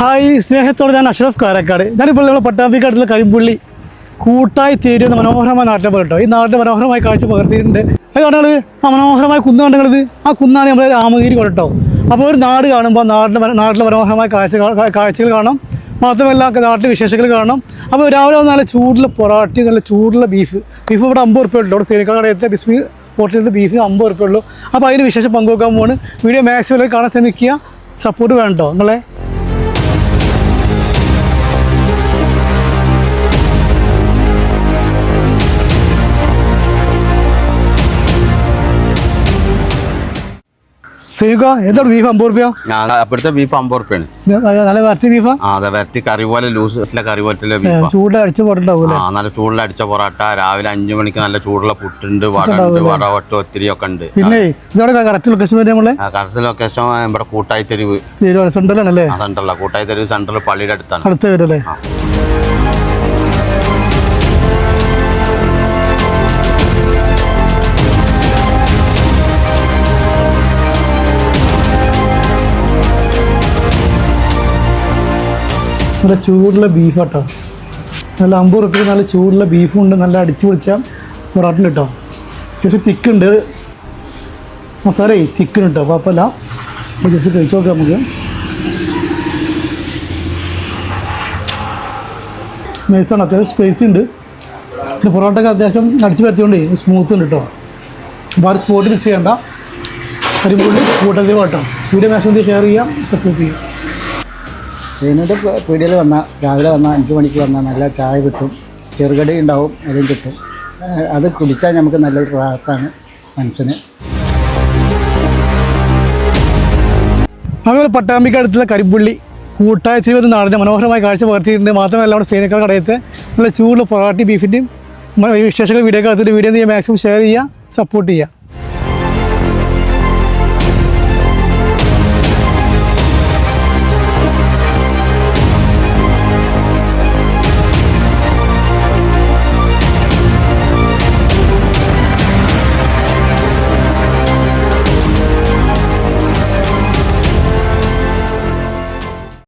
Hi സ്നേഹത്തോടെ ഞാൻ അഷ്റഫ് കാരക്കാട്. ഞാനിപ്പോൾ നമ്മുടെ പട്ടാമ്പിക്കാട്ടിലെ കരിമ്പുള്ളി. കൂട്ടായി തീരുന്ന മനോഹരമായ നാട്ടിലെ പോലെ കേട്ടോ. ഈ നാട്ടിലെ മനോഹരമായ കാഴ്ച പകർത്തിയിട്ടുണ്ട്. അത് കണ്ടത് ആ മനോഹരമായ കുന്ന് കണ്ടത്? ആ കുന്നാണ് നമ്മുടെ രാമഗിരി കൊട്ടോ. അപ്പോൾ ഒരു നാട് കാണുമ്പോൾ മന- നാട്ടിലെ മനോഹരമായ കാഴ്ച കാഴ്ചകൾ കാണാം. മാത്രമല്ല നാട്ടിലെ വിശേഷങ്ങൾ കാണാം. അപ്പോൾ രാവിലെ നല്ല ചൂടുള്ള പൊറാട്ടി നല്ല ചൂടുള്ള ബീഫ്. ബീഫ് ഇവിടെ അമ്പത് റുപ്യ ഉള്ളൂ. അവിടെ സേനിക്കാട് ബിസ്മി ഹോട്ടലിന്റെ ബീഫ് അമ്പത് റുപ്യ ഉള്ളൂ. അപ്പോൾ അതിന് വിശേഷം പങ്കുവെക്കാൻ പോവാണ്. വീഡിയോ മാക്സിമം കാണാൻ ശ്രമിക്കുക. സപ്പോർട്ട് വേണം കേട്ടോ നിങ്ങളെ. സേക എന്താണ് ബീഫ് അമ്പത് റുപ്യ അപ്പോഴത്തെ ബീഫ് അമ്പത് റുപ്യാണ് നല്ല വരട്ടി ബീഫാ? അതെ വരട്ടി കറി പോലെ ലൂസ് കറി പോലത്തെ ബീഫാ? ചൂട് അടിച്ച് പോയിട്ടുണ്ടാവും ആ നല്ല ചൂടിൽ അടിച്ച പൊറോട്ട രാവിലെ അഞ്ചു മണിക്ക് നല്ല ചൂടുള്ള പുട്ടുണ്ട് വട ഉണ്ട് വട വട്ട ഒത്തിരി ഒക്കെ ഉണ്ട്. പിന്നെ ഇതോടെ കറക്റ്റ് ലൊക്കേഷൻ വരെ നമ്മളെ? കറക്റ്റ് ലൊക്കേഷൻ ഇവിടെ കൂട്ടായി തെരുവ് സെൻട്രലാണല്ലേ സെൻട്രല കൂട്ടായി തെരുവ് സെന്ററിൽ പള്ളിയുടെ അടുത്താണ്. അടുത്ത് വരും അല്ലേ? നല്ല ചൂടുള്ള ബീഫ് കേട്ടോ നല്ല അമ്പത് റുപ്പിക്ക് നല്ല ചൂടുള്ള ബീഫും ഉണ്ട്. നല്ല അടിച്ചു പൊളിച്ച പൊറോട്ട കേട്ടോ ജസ്റ്റ് തിക്കുണ്ട്. മസാല തിക്കിന് കേട്ടോ കുഴപ്പമില്ല ജസ്റ്റ് കഴിച്ചു നോക്കാം നമുക്ക്. നൈസാണ് അത്യാവശ്യം സ്പേസ് ഉണ്ട്. പിന്നെ പൊറോട്ടൊക്കെ അത്യാവശ്യം അടിച്ച് പരത്തിക്കൊണ്ടേ സ്മൂത്ത് ഉണ്ട് കേട്ടോ അപ്പോൾ ആ സ്പോട്ട് മിസ് ചെയ്യേണ്ട. കരിമ്പുള്ളി കൂട്ടത്തിൽ കേട്ടോ വീഡിയോ മാക്സിമം ഷെയർ ചെയ്യാം സപ്പോർട്ട് ചെയ്യാം. സീനയുടെ പീടികയിൽ വന്നാൽ രാവിലെ വന്നാൽ അഞ്ച് മണിക്ക് വന്നാൽ നല്ല ചായ കിട്ടും ചെറുകടി ഉണ്ടാവും അതും കിട്ടും. അത് കുടിച്ചാൽ നമുക്ക് നല്ലൊരു റാത്താണ് മനസ്സിന്. അങ്ങനെ പട്ടാമ്പിക്ക് അടുത്തുള്ള കരിപ്പുള്ളി കൂട്ടായ തിരുവത് നാടിന്റെ മനോഹരമായ കാഴ്ച പകർത്തിയിട്ടുണ്ട്. മാത്രമല്ല നമ്മുടെ സേനക്കാർ കടയത്തെ നല്ല ചൂടുള്ള പൊറാട്ടി ബീഫിന്റെയും വിശേഷങ്ങൾ വീഡിയോ ഒക്കെ വീഡിയോ മാക്സിമം ഷെയർ ചെയ്യുക സപ്പോർട്ട് ചെയ്യുക.